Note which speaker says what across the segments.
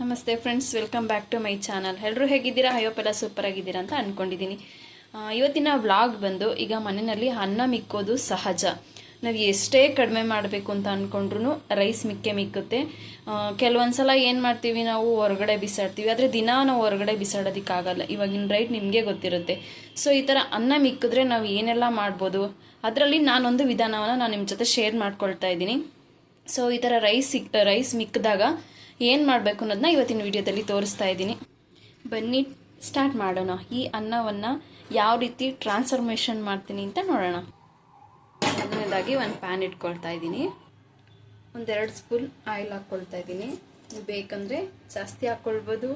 Speaker 1: ನಮಸ್ತೆ friends welcome back to my channel ಎಲ್ಲರೂ ಹೇಗಿದ್ದೀರಾ? ಅಯ್ಯೋಪೆಲ್ಲ ಸೂಪರ್ ಆಗಿದ್ದೀರಾ ಅಂತ ಅಂದ್ಕೊಂಡಿದ್ದೀನಿ ಇವತ್ತಿನ ವ್ಲಾಗ್ ಬಂದು ಈಗ ಮನೆಯಲ್ಲಿ ಅನ್ನ ಮಿಕ್ಕೋದು ಸಹಜ. ನಾವು ಎಷ್ಟೇ ಕಡಿಮೆ ಮಾಡಬೇಕು ಅಂತ ಅಂದ್ಕೊಂಡ್ರು ರೈಸ್ ಮಿಕ್ಕೆ ಮಿಕ್ಕುತ್ತೆ. ಕೆಲವೊಂದು ಸಲ ಏನು ಮಾಡ್ತೀವಿ ನಾವು? ಹೊರಗಡೆ ಬಿಸಾಡ್ತೀವಿ. ಆದರೆ ದಿನ ನಾವು ಹೊರಗಡೆ ಬಿಸಾಡೋದಕ್ಕಾಗಲ್ಲ. ಇವಾಗಿನ ರೈಟ್ ನಿಮಗೆ ಗೊತ್ತಿರುತ್ತೆ. ಸೊ ಈ ಥರ ಅನ್ನ ಮಿಕ್ಕಿದ್ರೆ ನಾವು ಏನೆಲ್ಲ ಮಾಡ್ಬೋದು? ಅದರಲ್ಲಿ ನಾನೊಂದು ವಿಧಾನವನ್ನು ನಾನು ನಿಮ್ಮ ಜೊತೆ ಶೇರ್ ಮಾಡ್ಕೊಳ್ತಾ ಇದ್ದೀನಿ. ಸೊ ಈ ಥರ ರೈಸ್ ಸಿಕ್ ರೈಸ್ ಮಿಕ್ಕಿದಾಗ ಏನು ಮಾಡಬೇಕು ಅನ್ನೋದನ್ನ ಇವತ್ತಿನ ವಿಡಿಯೋದಲ್ಲಿ ತೋರಿಸ್ತಾ ಇದ್ದೀನಿ. ಬನ್ನಿ, ಸ್ಟಾರ್ಟ್ ಮಾಡೋಣ. ಈ ಅನ್ನವನ್ನು ಯಾವ ರೀತಿ ಟ್ರಾನ್ಸ್ಫಾರ್ಮೇಷನ್ ಮಾಡ್ತೀನಿ ಅಂತ ನೋಡೋಣ. ಮೊದಲನೇದಾಗಿ ಒಂದು ಪ್ಯಾನ್ ಇಟ್ಕೊಳ್ತಾ ಇದ್ದೀನಿ. ಒಂದೆರಡು ಸ್ಪೂನ್ ಆಯಿಲ್ ಹಾಕ್ಕೊಳ್ತಾ ಇದ್ದೀನಿ. ಬೇಕಂದರೆ ಜಾಸ್ತಿ ಹಾಕ್ಕೊಳ್ಬೋದು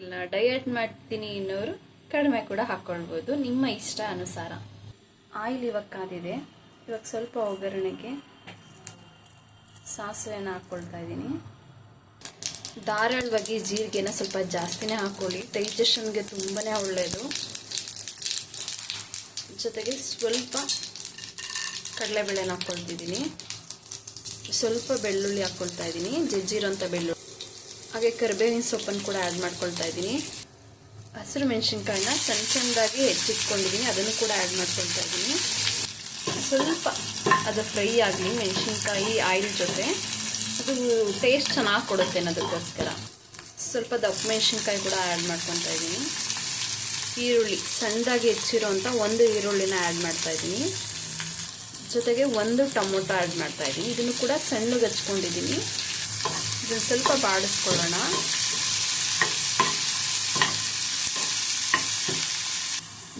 Speaker 1: ಇಲ್ಲ ಡಯಟ್ ಮಾಡ್ತೀನಿ ಇನ್ನೋರು ಕಡಿಮೆ ಕೂಡ ಹಾಕ್ಕೊಳ್ಬೋದು ನಿಮ್ಮ ಇಷ್ಟ ಅನುಸಾರ. ಆಯಿಲ್ ಇವಾಗ ಕಾದಿದೆ. ಇವಾಗ ಸ್ವಲ್ಪ ಒಗ್ಗರಣೆಗೆ ಸಾಸಿವೆನ ಹಾಕ್ಕೊಳ್ತಾ ಇದ್ದೀನಿ. ಧಾರಾಳವಾಗಿ ಜೀರಿಗೆನ ಸ್ವಲ್ಪ ಜಾಸ್ತಿನೇ ಹಾಕ್ಕೊಳ್ಳಿ ಡೈಜೆಷನ್ಗೆ ತುಂಬಾ ಒಳ್ಳೆಯದು ಜೊತೆಗೆ ಸ್ವಲ್ಪ ಕಡಲೆಬೇಳೆನ ಹಾಕ್ಕೊಳ್ತಿದ್ದೀನಿ ಸ್ವಲ್ಪ ಬೆಳ್ಳುಳ್ಳಿ ಹಾಕ್ಕೊಳ್ತಾ ಇದ್ದೀನಿ. ಜಜ್ಜಿರೋಂಥ ಬೆಳ್ಳುಳ್ಳಿ. ಹಾಗೆ ಕರಿಬೇವಿನ ಸೊಪ್ಪನ್ನು ಕೂಡ ಆ್ಯಡ್ ಮಾಡ್ಕೊಳ್ತಾ ಇದ್ದೀನಿ. ಹಸಿರು ಮೆಣಸಿನ್ಕಾಯಿನ ಸಣ್ಣ ಸಣ್ಣದಾಗಿ ಹೆಚ್ಚಿಟ್ಕೊಂಡಿದ್ದೀನಿ. ಅದನ್ನು ಕೂಡ ಆ್ಯಡ್ ಮಾಡ್ಕೊಳ್ತಾ ಇದ್ದೀನಿ. ಸ್ವಲ್ಪ ಅದು ಫ್ರೈ ಆಗಲಿ, ಮೆಣಸಿನ್ಕಾಯಿ ಆಯಿಲ್ ಜೊತೆ. ಅದು ಟೇಸ್ಟ್ ಚೆನ್ನಾಗಿ ಕೊಡುತ್ತೆ ಅನ್ನೋದಕ್ಕೋಸ್ಕರ. ಸ್ವಲ್ಪ ದಪ್ಪ ಮೆಣಸಿನ್ಕಾಯಿ ಕೂಡ ಆ್ಯಡ್ ಮಾಡ್ಕೊತಾ ಇದ್ದೀನಿ ಈರುಳ್ಳಿ, ಸಣ್ಣದಾಗಿ ಹೆಚ್ಚಿರೋಂಥ ಒಂದು ಈರುಳ್ಳಿನ ಆ್ಯಡ್ ಮಾಡ್ತಾ ಇದ್ದೀನಿ ಜೊತೆಗೆ ಒಂದು ಟೊಮೊಟೊ ಆ್ಯಡ್ ಮಾಡ್ತಾ ಇದ್ದೀನಿ ಇದನ್ನು ಕೂಡ ಸಣ್ಣಗೆ ಹಚ್ಕೊಂಡಿದ್ದೀನಿ ಇದನ್ನು ಸ್ವಲ್ಪ ಬಾಡಿಸ್ಕೊಳ್ಳೋಣ.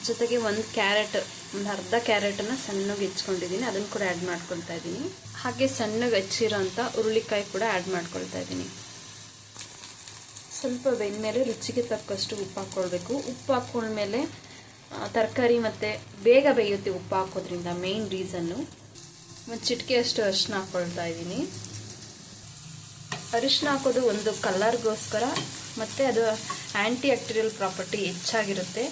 Speaker 1: ಜೊತೆಗೆ ಒಂದು ಕ್ಯಾರೆಟ್ ಒಂದು ಅರ್ಧ ಕ್ಯಾರೆಟನ್ನು ಸಣ್ಣಗೆ ಹೆಚ್ಕೊಂಡಿದ್ದೀನಿ ಅದನ್ನು ಕೂಡ ಆ್ಯಡ್ ಮಾಡ್ಕೊಳ್ತಾ ಇದ್ದೀನಿ ಹಾಗೆ ಸಣ್ಣಗೆ ಹೆಚ್ಚಿರೋಂಥ ಹುರುಳಿಕಾಯಿ ಕೂಡ ಆ್ಯಡ್ ಮಾಡ್ಕೊಳ್ತಾ ಇದ್ದೀನಿ ಸ್ವಲ್ಪ ಬೆಂದಮೇಲೆ ರುಚಿಗೆ ತಕ್ಕಷ್ಟು ಉಪ್ಪು ಹಾಕ್ಕೊಳ್ಬೇಕು. ಉಪ್ಪು ಹಾಕ್ಕೊಂಡ್ಮೇಲೆ ತರಕಾರಿ ಮತ್ತು ಬೇಗ ಬೇಯುತ್ತೆ ಉಪ್ಪು ಹಾಕೋದ್ರಿಂದ ಮೇಯ್ನ್ ರೀಸನ್ನು ಒಂದು ಚಿಟಿಕೆಯಷ್ಟು ಅರಿಶಿನ ಹಾಕ್ಕೊಳ್ತಾ ಇದ್ದೀನಿ ಅರಿಶಿನ ಹಾಕೋದು ಒಂದು ಕಲ್ಲರ್ಗೋಸ್ಕರ ಮತ್ತು ಅದು ಆ್ಯಂಟಿ ಆಕ್ಟೀರಿಯಲ್ ಪ್ರಾಪರ್ಟಿ ಹೆಚ್ಚಾಗಿರುತ್ತೆ.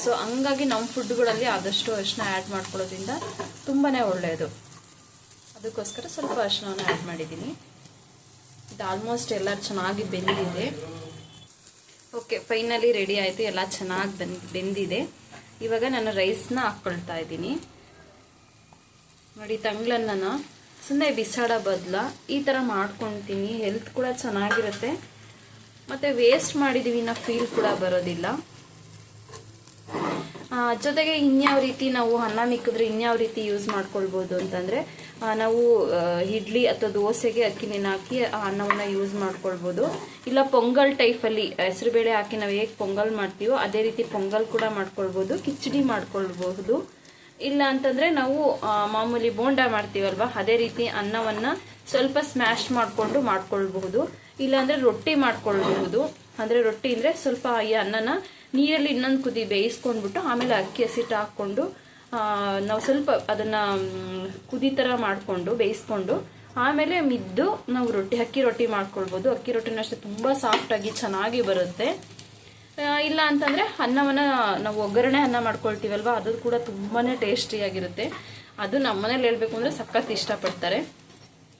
Speaker 1: ಸೊ ಹಂಗಾಗಿ ನಮ್ಮ ಫುಡ್ಗಳಲ್ಲಿ ಆದಷ್ಟು ಅರಿಶಿನ ಆ್ಯಡ್ ಮಾಡ್ಕೊಳ್ಳೋದ್ರಿಂದ ತುಂಬಾ ಒಳ್ಳೆಯದು. ಅದಕ್ಕೋಸ್ಕರ ಸ್ವಲ್ಪ ಅರಿಶಿನವನ್ನು ಆ್ಯಡ್ ಮಾಡಿದ್ದೀನಿ. ಇದು ಆಲ್ಮೋಸ್ಟ್ ಎಲ್ಲ ಚೆನ್ನಾಗಿ ಬೆಂದಿದೆ. ಓಕೆ ಫೈನಲಿ ರೆಡಿ ಆಯಿತು. ಎಲ್ಲ ಚೆನ್ನಾಗಿ ಬೆನ್, ಬೆಂದಿದೆ. ಇವಾಗ ನಾನು ರೈಸ್ನ ಹಾಕ್ಕೊಳ್ತಾ ಇದ್ದೀನಿ. ನೋಡಿ ತಂಗ್ಳನ್ನ ಸುಮ್ಮನೆ ಬಿಸಾಡೋ ಬದಲ ಈ ಥರ ಮಾಡ್ಕೊತೀನಿ. ಹೆಲ್ತ್ ಕೂಡ ಚೆನ್ನಾಗಿರುತ್ತೆ. ಮತ್ತು ವೇಸ್ಟ್ ಮಾಡಿದ್ದೀವಿ ಅನ್ನೋ ಫೀಲ್ ಕೂಡ ಬರೋದಿಲ್ಲ. ಜೊತೆಗೆ ಇನ್ಯಾವ ರೀತಿ ನಾವು ಅನ್ನ ಮಿಕ್ಕಿದ್ರೆ ಇನ್ಯಾವ ರೀತಿ ಯೂಸ್ ಮಾಡ್ಕೊಳ್ಬೋದು ಅಂತಂದರೆ ನಾವು ಇಡ್ಲಿ ಅಥವಾ ದೋಸೆಗೆ ಅಕ್ಕಿ ನೆನೆ ಹಾಕಿ ಆ ಅನ್ನವನ್ನು ಯೂಸ್ ಮಾಡ್ಕೊಳ್ಬೋದು. ಇಲ್ಲ ಪೊಂಗಲ್ ಟೈಪಲ್ಲಿ ಹೆಸರುಬೇಳೆ ಹಾಕಿ ನಾವು ಹೇಗೆ ಪೊಂಗಲ್ ಮಾಡ್ತೀವೋ ಅದೇ ರೀತಿ ಪೊಂಗಲ್ ಕೂಡ ಮಾಡ್ಕೊಳ್ಬೋದು, ಕಿಚಡಿ ಮಾಡ್ಕೊಳ್ಬಹುದು. ಇಲ್ಲ ಅಂತಂದರೆ ನಾವು ಮಾಮೂಲಿ ಬೋಂಡ ಮಾಡ್ತೀವಲ್ವ, ಅದೇ ರೀತಿ ಅನ್ನವನ್ನು ಸ್ವಲ್ಪ ಸ್ಮ್ಯಾಶ್ ಮಾಡಿಕೊಂಡು ಮಾಡ್ಕೊಳ್ಬಹುದು. ಇಲ್ಲಾಂದರೆ ರೊಟ್ಟಿ ಮಾಡ್ಕೊಳ್ಬಹುದು. ಅಂದರೆ ರೊಟ್ಟಿ ಅಂದರೆ ಸ್ವಲ್ಪ ಈ ಅನ್ನನ ನೀರಲ್ಲಿ ಇನ್ನೊಂದು ಕುದಿ ಬೇಯಿಸ್ಕೊಂಡ್ಬಿಟ್ಟು ಆಮೇಲೆ ಅಕ್ಕಿ ಹಸಿಟ್ಟು ಹಾಕ್ಕೊಂಡು ನಾವು ಸ್ವಲ್ಪ ಅದನ್ನು ಕುದಿ ಥರ ಮಾಡಿಕೊಂಡು, ಬೇಯಿಸ್ಕೊಂಡು, ಆಮೇಲೆ ಮಿದ್ದು ನಾವು ರೊಟ್ಟಿ, ಅಕ್ಕಿ ರೊಟ್ಟಿ ಮಾಡ್ಕೊಳ್ಬೋದು. ಅಕ್ಕಿ ರೊಟ್ಟಿನ ಅಷ್ಟೇ ತುಂಬ ಸಾಫ್ಟಾಗಿ ಚೆನ್ನಾಗಿ ಬರುತ್ತೆ. ಇಲ್ಲ ಅಂತಂದರೆ ಅನ್ನವನ್ನು ನಾವು ಒಗ್ಗರಣೆ ಅನ್ನ ಮಾಡ್ಕೊಳ್ತೀವಲ್ವ, ಅದು ಕೂಡ ತುಂಬಾ ಟೇಸ್ಟಿಯಾಗಿರುತ್ತೆ ಅದು ನಮ್ಮನೇಲಿ ಹೇಳ್ಬೇಕು ಅಂದರೆ ಸಖತ್ ಇಷ್ಟಪಡ್ತಾರೆ.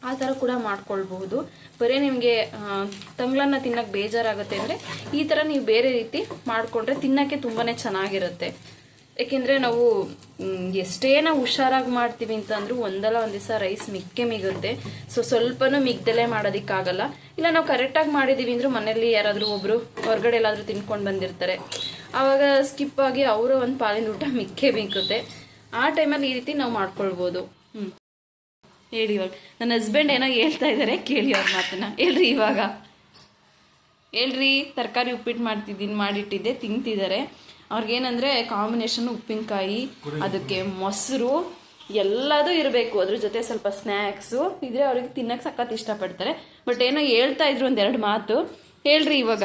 Speaker 1: ಆ ಥರ ಕೂಡ ಮಾಡ್ಕೊಳ್ಬಹುದು. ಬರೀ ನಿಮಗೆ ತಂಗ್ಳನ್ನ ತಿನ್ನಕ್ಕೆ ಬೇಜಾರಾಗುತ್ತೆ ಅಂದರೆ ಈ ಥರ ನೀವು ಬೇರೆ ರೀತಿ ಮಾಡಿಕೊಂಡ್ರೆ ತಿನ್ನೋಕ್ಕೆ ತುಂಬಾ ಚೆನ್ನಾಗಿರುತ್ತೆ. ಏಕೆಂದರೆ ನಾವು ಎಷ್ಟೇ ಹುಷಾರಾಗಿ ಮಾಡ್ತೀವಿ ಅಂತಂದ್ರೂ ಒಂದಲ್ಲ ಒಂದು ದಿವಸ ರೈಸ್ ಮಿಕ್ಕೆ ಮಿಗುತ್ತೆ. ಸೊ ಸ್ವಲ್ಪನೂ ಮಿಗ್ದಲೇ ಮಾಡೋದಕ್ಕಾಗಲ್ಲ. ಇಲ್ಲ, ನಾವು ಕರೆಕ್ಟಾಗಿ ಮಾಡಿದ್ದೀವಿ ಅಂದರೂ ಮನೇಲಿ ಯಾರಾದರೂ ಒಬ್ಬರು ಹೊರಗಡೆ ಎಲ್ಲಾದರೂ ತಿನ್ಕೊಂಡು ಬಂದಿರ್ತಾರೆ. ಆವಾಗ ಸ್ಕಿಪ್ ಆಗಿ ಅವರ ಒಂದು ಪಾಲಿನ ಊಟ ಮಿಕ್ಕೇ ಮಿಕ್ಕುತ್ತೆ ಆ ಟೈಮಲ್ಲಿ ಈ ರೀತಿ ನಾವು ಮಾಡ್ಕೊಳ್ಬೋದು. ಹ್ಞೂ ಹೇಳಿ ಇವಾಗ. ನನ್ನ ಹಸ್ಬೆಂಡ್ ಏನೋ ಹೇಳ್ತಾ ಇದ್ದಾರೆ ಕೇಳಿ ಅವ್ರ ಮಾತನ್ನ. ಹೇಳ್ರಿ ಇವಾಗ. ಹೇಳ್ರಿ ತರಕಾರಿ ಉಪ್ಪಿಟ್ಟು ಮಾಡ್ತಿದ್ದೀನಿ ಮಾಡಿಟ್ಟಿದ್ದೆ ತಿಂತಿದ್ದಾರೆ. ಅವ್ರಿಗೇನಂದರೆ ಕಾಂಬಿನೇಷನ್ ಉಪ್ಪಿನಕಾಯಿ ಅದಕ್ಕೆ ಮೊಸರು ಎಲ್ಲದೂ ಇರಬೇಕು. ಅದ್ರ ಜೊತೆ ಸ್ವಲ್ಪ ಸ್ನ್ಯಾಕ್ಸು ಇದ್ರೆ ಅವ್ರಿಗೆ ತಿನ್ನಕ್ಕೆ ಸಖತ್ ಇಷ್ಟಪಡ್ತಾರೆ. ಬಟ್ ಏನೋ ಹೇಳ್ತಾ ಇದ್ರು ಒಂದೆರಡು ಮಾತು. ಹೇಳ್ರಿ ಇವಾಗ.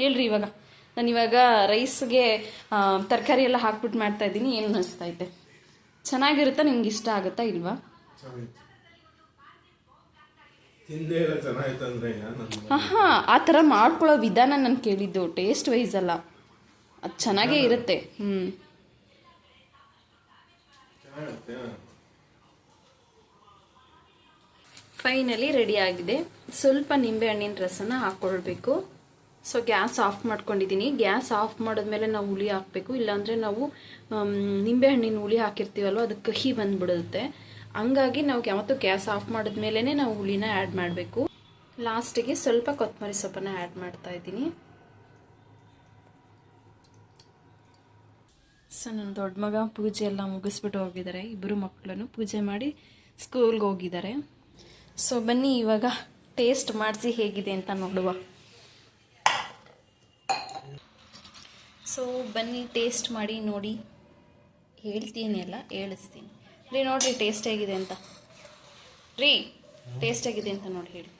Speaker 1: ಹೇಳ್ರಿ ಇವಾಗ. ನಾನು ಇವಾಗ ರೈಸ್ಗೆ ತರಕಾರಿ ಎಲ್ಲ ಹಾಕ್ಬಿಟ್ಟು ಮಾಡ್ತಾ ಇದ್ದೀನಿ. ಏನು ಅನಿಸ್ತಾ ಐತೆ? ಚೆನ್ನಾಗಿರುತ್ತಾ ನಿಮ್ಗೆ ಇಷ್ಟ ಆಗುತ್ತಾ ಇಲ್ವಾ? ಹಾ ಆ ಥರ ಮಾಡ್ಕೊಳ್ಳೋ ವಿಧಾನ ನಾನು ಕೇಳಿದ್ದು ಟೇಸ್ಟ್ ವೈಸ್ ಅಲ್ಲ. ಅದು ಚೆನ್ನಾಗೇ ಇರುತ್ತೆ. ಹ್ಞೂ ಫೈನಲಿ ರೆಡಿ ಆಗಿದೆ. ಸ್ವಲ್ಪ ನಿಂಬೆಹಣ್ಣಿನ ರಸನ ಹಾಕ್ಕೊಳ್ಬೇಕು ಸೊ ಗ್ಯಾಸ್ ಆಫ್ ಮಾಡ್ಕೊಂಡಿದ್ದೀನಿ ಗ್ಯಾಸ್ ಆಫ್ ಮಾಡಿದ್ಮೇಲೆ ನಾವು ಹುಳಿ ಹಾಕಬೇಕು. ಇಲ್ಲಾಂದರೆ ನಾವು ನಿಂಬೆ ನಿಂಬೆಹಣ್ಣಿನ ಹುಳಿ ಹಾಕಿರ್ತೀವಲ್ವ, ಅದು ಕಹಿ ಬಂದುಬಿಡುತ್ತೆ. ಹಂಗಾಗಿ ನಾವು ಯಾವತ್ತೂ ಗ್ಯಾಸ್ ಆಫ್ ಮಾಡಿದ್ಮೇಲೆ ನಾವು ಹುಳಿನ ಆ್ಯಡ್ ಮಾಡಬೇಕು. ಲಾಸ್ಟಿಗೆ ಸ್ವಲ್ಪ ಕೊತ್ತಂಬರಿ ಸೊಪ್ಪನ್ನು ಆ್ಯಡ್ ಮಾಡ್ತಾ ಇದ್ದೀನಿ. ಸೊ ನನ್ನ ದೊಡ್ಡ ಮಗ ಪೂಜೆ ಎಲ್ಲ ಮುಗಿಸ್ಬಿಟ್ಟು ಹೋಗಿದ್ದಾರೆ. ಇಬ್ಬರು ಮಕ್ಕಳನ್ನು ಪೂಜೆ ಮಾಡಿ ಸ್ಕೂಲ್ಗೆ ಹೋಗಿದ್ದಾರೆ. ಸೊ ಬನ್ನಿ ಇವಾಗ ಟೇಸ್ಟ್ ಮಾಡಿಸಿ ಹೇಗಿದೆ ಅಂತ ನೋಡುವ. ಸೊ ಬನ್ನಿ ಟೇಸ್ಟ್ ಮಾಡಿ ನೋಡಿ ಹೇಳ್ತೀನಿ ಅಲ್ಲ ಹೇಳಿಸ್ತೀನಿ ರೀ ನೋಡಿರಿ ಟೇಸ್ಟ್ ಆಗಿದೆ ಅಂತ ರೀ ಟೇಸ್ಟ್ ಆಗಿದೆ ಅಂತ ನೋಡಿ ಹೇಳಿ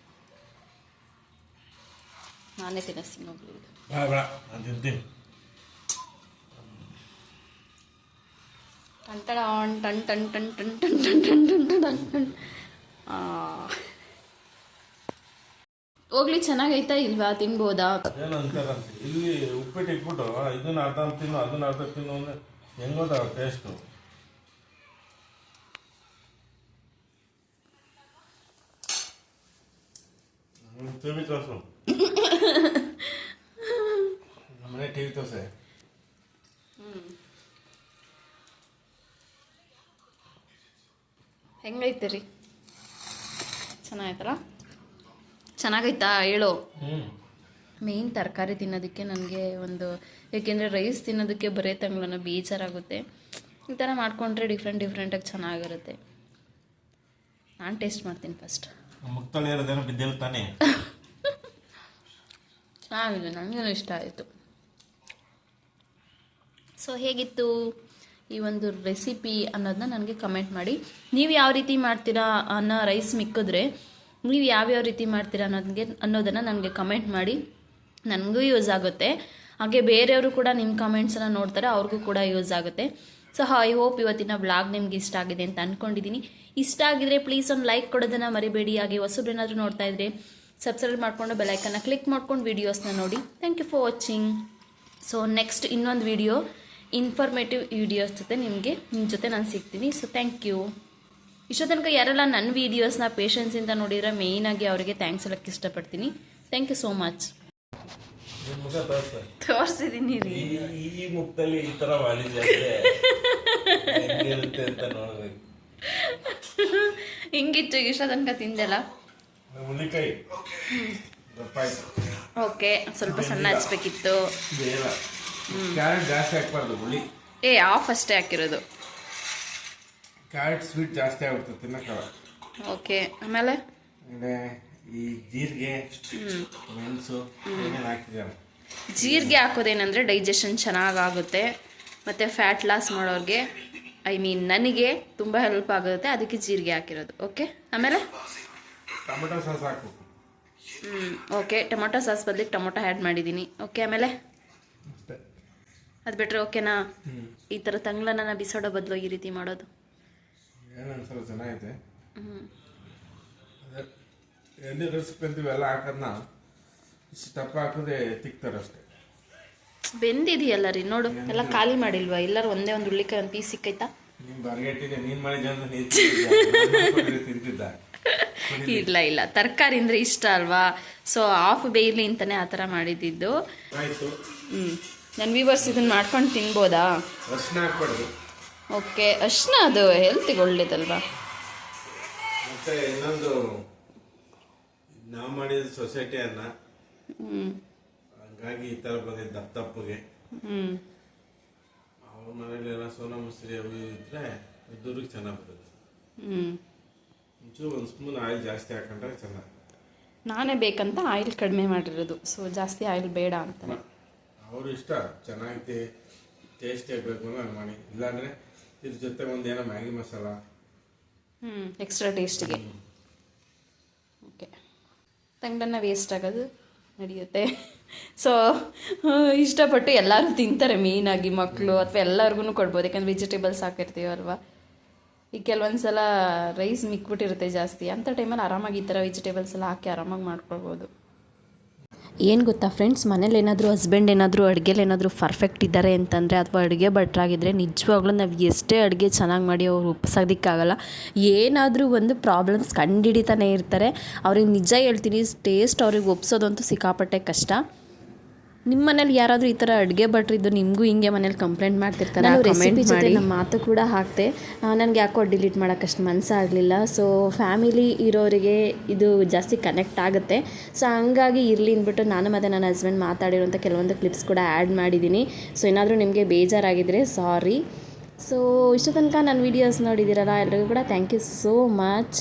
Speaker 1: ನಾನೇ ತಿನ್ನಿಸ್ತೀನಿ
Speaker 2: ಬೇಡ ನಾನು ತಿಂತೀನಿ
Speaker 1: ಟನ್ ಟನ್ ಟನ್ ಟನ್ ಟನ್ ಟನ್ ಟನ್ ಟನ್ ಟನ್ ಟನ್. ಹೋಗ್ಲಿ ಚೆನ್ನಾಗೈತಾ ಇಲ್ವಾ? ತಿನ್ಬೋದಾ?
Speaker 2: ಏನು ಅಂತಾರಂತೆ ಇಲ್ಲಿ ಉಪ್ಪಿಟ್ಟು ಇಟ್ಬಿಟ್ಟು ಇದನ್ನ ಅರ್ಧ ತಿನ್ನು ಅದನ್ನ ಅರ್ಧ ತಿನ್ನು ಅಂದ್ರೆ ಹೆಂಗೋದ ಟೇಸ್ಟು ಟಿವಿ ತೋರಿಸು. ನಮ್ಮನೆ ಟಿವಿ ತೋರಿಸೆ.
Speaker 1: ಹೆಂಗೈತೆ ರೀ? ಚೆನ್ನಾಗೈತಲ್ಲ? ಚೆನ್ನಾಗೈತಾ ಹೇಳು.
Speaker 2: ಮೇನ್
Speaker 1: ಮೇಯ್ನ್ ತರಕಾರಿ ತಿನ್ನೋದಕ್ಕೆ ನನಗೆ ಒಂದು ಏಕೆಂದರೆ ರೈಸ್ ತಿನ್ನೋದಕ್ಕೆ ಬರೇ ತಂಗ್ಳನ್ನ ಬೇಜಾರಾಗುತ್ತೆ. ಈ ಥರ ಮಾಡಿಕೊಂಡ್ರೆ ಡಿಫ್ರೆಂಟ್ ಡಿಫ್ರೆಂಟಾಗಿ ಚೆನ್ನಾಗಿರುತ್ತೆ. ನಾನು ಟೇಸ್ಟ್ ಮಾಡ್ತೀನಿ ಫಸ್ಟ್ ಚೆನ್ನಾಗಿದೆ ನನಗೇನು ಇಷ್ಟ ಆಯಿತು. ಸೊ ಹೇಗಿತ್ತು ಈ ಒಂದು ರೆಸಿಪಿ ಅನ್ನೋದನ್ನ ನನಗೆ ಕಮೆಂಟ್ ಮಾಡಿ. ನೀವು ಯಾವ ರೀತಿ ಮಾಡ್ತೀರಾ ಅನ್ನೋ ರೈಸ್ ಮಿಕ್ಕಿದ್ರೆ ನೀವು ಯಾವ್ಯಾವ ರೀತಿ ಮಾಡ್ತೀರಾ ಅನ್ನೋದಕ್ಕೆ ಅನ್ನೋದನ್ನು ನನಗೆ ಕಮೆಂಟ್ ಮಾಡಿ. ನನಗೂ ಯೂಸ್ ಆಗುತ್ತೆ. ಹಾಗೆ ಬೇರೆಯವರು ಕೂಡ ನಿಮ್ಮ ಕಮೆಂಟ್ಸನ್ನು ನೋಡ್ತಾರೆ, ಅವ್ರಿಗೂ ಕೂಡ ಯೂಸ್ ಆಗುತ್ತೆ. ಸೊ ಐ ಹೋಪ್ ಇವತ್ತಿನ ಬ್ಲಾಗ್ ನಿಮ್ಗೆ ಇಷ್ಟ ಆಗಿದೆ ಅಂತ ಅಂದ್ಕೊಂಡಿದ್ದೀನಿ ಇಷ್ಟ ಆಗಿದ್ರೆ ಪ್ಲೀಸ್ ಒಂದು ಲೈಕ್ ಕೊಡೋದನ್ನು ಮರಿಬೇಡಿ. ಹಾಗೆ ಹೊಸಬ್ರೇನಾದರೂ ನೋಡ್ತಾ ಇದ್ರೆ ಸಬ್ಸ್ಕ್ರೈಬ್ ಮಾಡಿಕೊಂಡು ಬೆಲೈಕನ್ನ ಕ್ಲಿಕ್ ಮಾಡ್ಕೊಂಡು ವೀಡಿಯೋಸ್ನ ನೋಡಿ. Thank you for watching so next ಇನ್ನೊಂದು ವಿಡಿಯೋ ಇನ್ಫಾರ್ಮೇಟಿವ್ ವಿಡಿಯೋಸ್ ಜೊತೆ ನಿಮಗೆ ನಿಮ್ಮ ಜೊತೆ ನಾನು ಸಿಗ್ತೀನಿ. ಸೊ ಥ್ಯಾಂಕ್ ಯು ಇಷ್ಟೋ ತನಕ ಯಾರೆಲ್ಲ ನನ್ನ ವೀಡಿಯೋಸ್ನ ಪೇಷನ್ಸಿಂದ ನೋಡಿದರೆ ಮೇಯ್ನಾಗಿ ಅವರಿಗೆ ಥ್ಯಾಂಕ್ಸ್ ಹೇಳಕ್ಕೆ ಇಷ್ಟಪಡ್ತೀನಿ. ಥ್ಯಾಂಕ್ ಯು ಸೋ ಮಚ್ ತೋರಿಸಿದ್ದೀನಿ ರೀ.
Speaker 2: ಈ ಮುಖದಲ್ಲಿ ಈ ಅಂತ ನೋಡ್ಬೇಕು.
Speaker 1: ಹಿಂಗಿತ್ತು ಇಷ್ಟ ತನಕ ತಿಂದೆಲ್ಲ. ಓಕೆ ಸ್ವಲ್ಪ ಸಣ್ಣ ಹಚ್ಬೇಕಿತ್ತು. ಏ ಆಫ್ ಅಷ್ಟೇ ಹಾಕಿರೋದು.
Speaker 2: ಕ್ಯಾರೆಟ್ ಸ್ವೀಟ್ ಜಾಸ್ತಿ ಆಗ್ಬಿಡ್ತದೆ ತಿನ್ನಕ್ಕಲ್ಲ
Speaker 1: ಓಕೆ ಆಮೇಲೆ?
Speaker 2: ಆಮೇಲೆ ಈ ಜೀರಿಗೆ ಮೆಣಸು ಏನೇನು ಹಾಕಿದ್ದಾರೆ?
Speaker 1: ಜೀರಿಗೆ ಹಾಕೋದೇನಂದ್ರೆ ಡೈಜೆಷನ್ ಚೆನ್ನಾಗಾಗುತ್ತೆ. ಮತ್ತು ಫ್ಯಾಟ್ ಲಾಸ್ ಮಾಡೋರಿಗೆ ಐ ಮೀನ್ ನನಗೆ ತುಂಬ ಹೆಲ್ಪ್ ಆಗುತ್ತೆ ಅದಕ್ಕೆ ಜೀರಿಗೆ ಹಾಕಿರೋದು. ಓಕೆ ಆಮೇಲೆ?
Speaker 2: ಟೊಮೆಟೊ ಸಾಸ್ ಹಾಕ್ಬೇಕು.
Speaker 1: ಹ್ಞೂ ಓಕೆ ಟೊಮೊಟೊ ಸಾಸ್ ಬದಲಿಗೆ ಟೊಮೊಟೊ ಆ್ಯಡ್ ಮಾಡಿದ್ದೀನಿ ಓಕೆ ಆಮೇಲೆ? ಅದು ಬಿಟ್ಟರೆ ಓಕೆನಾ? ಈ ಥರ ತಂಗ್ಳನ್ನ ಬಿಸೋಡೋ ಬದಲು ಈ ರೀತಿ ಮಾಡೋದು.
Speaker 2: ಏನು ಅನ್ಸಲ್ಲ ಚೆನ್ನಾಗೈತೆ ಎಣ್ಣೆ ಅಂತೀವಿ ಎಲ್ಲ ಹಾಕೋದನ್ನ ದಪ್ಪ ಹಾಕಿದ್ರೆ ತಿಕ್ತಾರೆ ಅಷ್ಟೇ.
Speaker 1: ಬೆಂದಿದೆಯಲ್ಲ ರೀ ನೋಡು ಎಲ್ಲ ಖಾಲಿ ಮಾಡಿಲ್ವಾ? ಎಲ್ಲರೂ ಒಂದೇ ಒಂದು ಉಳ್ಳಿಕಾಯಿ ಒಂದು ಪೀಸ್ ಸಿಕ್ಕೈತಾ?
Speaker 2: ನಿಮ್ಮ ಬರ್ಗೆಟ್ಟಿದೆ ನೀನು ಮಾಡಿದ್ದೆ ಅಂತ ನೀನು ತಿಂತಿದ್ದ ತಿಂತಿದ್ದ
Speaker 1: ಇಲ್ಲ ಇಲ್ಲ. ತರಕಾರಿ ಅಂದರೆ ಇಷ್ಟ ಅಲ್ವಾ? ಸೊ ಆಫ್ ಬೇಯ್ಲಿ ಅಂತಲೇ ಆ ಥರ ಮಾಡಿದ್ದಿದ್ದು.
Speaker 2: ಆಯ್ತು.
Speaker 1: ಹ್ಞೂ ನನ್ನ ವಿವರ್ಸ್ ಇದನ್ನು ಮಾಡ್ಕೊಂಡು ತಿನ್ಬೋದಾ?
Speaker 2: ಅರ್ಶಿನ ಹಾಕ್ಬಾರ್ದು
Speaker 1: ಓಕೆ ಅಷ್ಟನ್ನ ಅದು ಹೆಲ್ತಿಗೆ ಒಳ್ಳೇದಲ್ವಾ
Speaker 2: ಮತ್ತೆ ಇನ್ನೊಂದು ನಾವು ಮಾಡಿದ ಸೊಸೈಟಿ ಅನ್ನ
Speaker 1: ಹ್ಞೂ
Speaker 2: ಹಂಗಾಗಿ ಈ ಥರ ಬಂದಿದ್ದು ದಪ್ಪ ದಪ್ಪಗೆ
Speaker 1: ಹ್ಞೂ
Speaker 2: ಅವ್ರ ಮನೇಲಿ ಎಲ್ಲ ಸೋನಾ ಮಸೂರಿ ಅವು ಇದ್ರೆ ದೂರಕ್ಕೆ ಚೆನ್ನಾಗಿ ಬರುತ್ತೆ.
Speaker 1: ಹ್ಞೂ
Speaker 2: ಒಂಚೂರು ಒಂದು ಸ್ಪೂನ್ ಆಯಿಲ್ ಜಾಸ್ತಿ ಹಾಕೊಂಡ್ರೆ ಚೆನ್ನಾಗಿ
Speaker 1: ನಾನೇ ಬೇಕಂತ ಆಯಿಲ್ ಕಡಿಮೆ ಮಾಡಿರೋದು. ಸೊ ಜಾಸ್ತಿ ಆಯಿಲ್ ಬೇಡ ಅಂತ
Speaker 2: ಅವ್ರ ಇಷ್ಟ. ಚೆನ್ನಾಗಿದೆ ಟೇಸ್ಟ್ ಆಗಬೇಕು ಹಂಗ್ ಮಾಡಿ ಇಲ್ಲಾಂದ್ರೆ ಇದ್ರ ಜೊತೆ ಒಂದು ಏನೋ ಮ್ಯಾಗಿ ಮಸಾಲ.
Speaker 1: ಹ್ಞೂ ಎಕ್ಸ್ಟ್ರಾ ಟೇಸ್ಟಿಗೆ ಓಕೆ ತಂಗಡನ್ನ ವೇಸ್ಟ್ ಆಗೋದು ನಡೆಯುತ್ತೆ. ಸೊ ಇಷ್ಟಪಟ್ಟು ಎಲ್ಲರೂ ತಿಂತಾರೆ ಮೇಯ್ನಾಗಿ ಮಕ್ಕಳು ಅಥವಾ ಎಲ್ಲರಿಗೂ ಕೊಡ್ಬೋದು. ಯಾಕಂದ್ರೆ ವೆಜಿಟೇಬಲ್ಸ್ ಹಾಕಿರ್ತೀವಲ್ವಾ ಈಗ ಕೆಲವೊಂದು ಸಲ ರೈಸ್ ಮಿಕ್ಬಿಟ್ಟಿರುತ್ತೆ ಜಾಸ್ತಿ. ಅಂಥ ಟೈಮಲ್ಲಿ ಆರಾಮಾಗಿ ಈ ಥರ ವೆಜಿಟೇಬಲ್ಸ್ ಎಲ್ಲ ಹಾಕಿ ಆರಾಮಾಗಿ ಮಾಡ್ಕೊಳ್ಬೋದು. ಏನು ಗೊತ್ತಾ ಫ್ರೆಂಡ್ಸ್ ಮನೇಲಿ ಏನಾದರೂ ಹಸ್ಬೆಂಡ್ ಏನಾದರೂ ಅಡುಗೆಲಿ ಏನಾದರೂ ಪರ್ಫೆಕ್ಟ್ ಇದ್ದಾರೆ ಅಂತಂದರೆ ಅಥವಾ ಅಡುಗೆ ಭಟ್ರಾಗಿದ್ದರೆ ನಿಜವಾಗ್ಲೂ ನಾವು ಎಷ್ಟೇ ಅಡುಗೆ ಚೆನ್ನಾಗಿ ಮಾಡಿ ಅವ್ರು ಒಪ್ಸೋದಕ್ಕಾಗಲ್ಲ ಏನಾದರೂ ಒಂದು ಪ್ರಾಬ್ಲಮ್ಸ್ ಕಂಡುಹಿಡಿತಾನೆ ಇರ್ತಾರೆ. ಅವ್ರಿಗೆ ನಿಜ ಹೇಳ್ತೀನಿ ಟೇಸ್ಟ್ ಅವ್ರಿಗೆ ಒಪ್ಸೋದಂತೂ ಸಿಕ್ಕಾಪಟ್ಟೆ ಕಷ್ಟ. ನಿಮ್ಮ ಮನೇಲಿ ಯಾರಾದರೂ ಈ ಥರ ಅಡುಗೆ ಭಟ್ರಿದ್ದು ನಿಮಗೂ ಹಿಂಗೆ ಮನೇಲಿ ಕಂಪ್ಲೇಂಟ್ ಮಾಡ್ತಿರ್ತಾರೆ?
Speaker 3: ರೆಸಿಪಿ ಜೊತೆ ನಮ್ಮ
Speaker 1: ಮಾತು ಕೂಡ ಹಾಕ್ತೆ. ನನಗೆ ಯಾಕೋ ಡಿಲೀಟ್ ಮಾಡೋಕ್ಕಷ್ಟು ಮನಸ್ಸಾಗಲಿಲ್ಲ ಸೊ ಫ್ಯಾಮಿಲಿ ಇರೋರಿಗೆ ಇದು ಜಾಸ್ತಿ ಕನೆಕ್ಟ್ ಆಗುತ್ತೆ. ಸೊ ಹಂಗಾಗಿ ಇರಲಿ ಅಂದ್ಬಿಟ್ಟು ನಾನು ಮತ್ತು ನನ್ನ ಹಸ್ಬೆಂಡ್ ಮಾತಾಡಿರೋಂಥ ಕೆಲವೊಂದು ಕ್ಲಿಪ್ಸ್ ಕೂಡ ಆ್ಯಡ್ ಮಾಡಿದ್ದೀನಿ. ಸೊ ಏನಾದರೂ ನಿಮಗೆ ಬೇಜಾರಾಗಿದ್ದರೆ ಸಾರಿ ಸೊ ಇಷ್ಟು ತನಕ ನನ್ನ ವೀಡಿಯೋಸ್ ನೋಡಿದ್ದೀರಲ್ಲ ಎಲ್ರಿಗೂ ಕೂಡ ಥ್ಯಾಂಕ್ ಯು ಸೋ ಮಚ್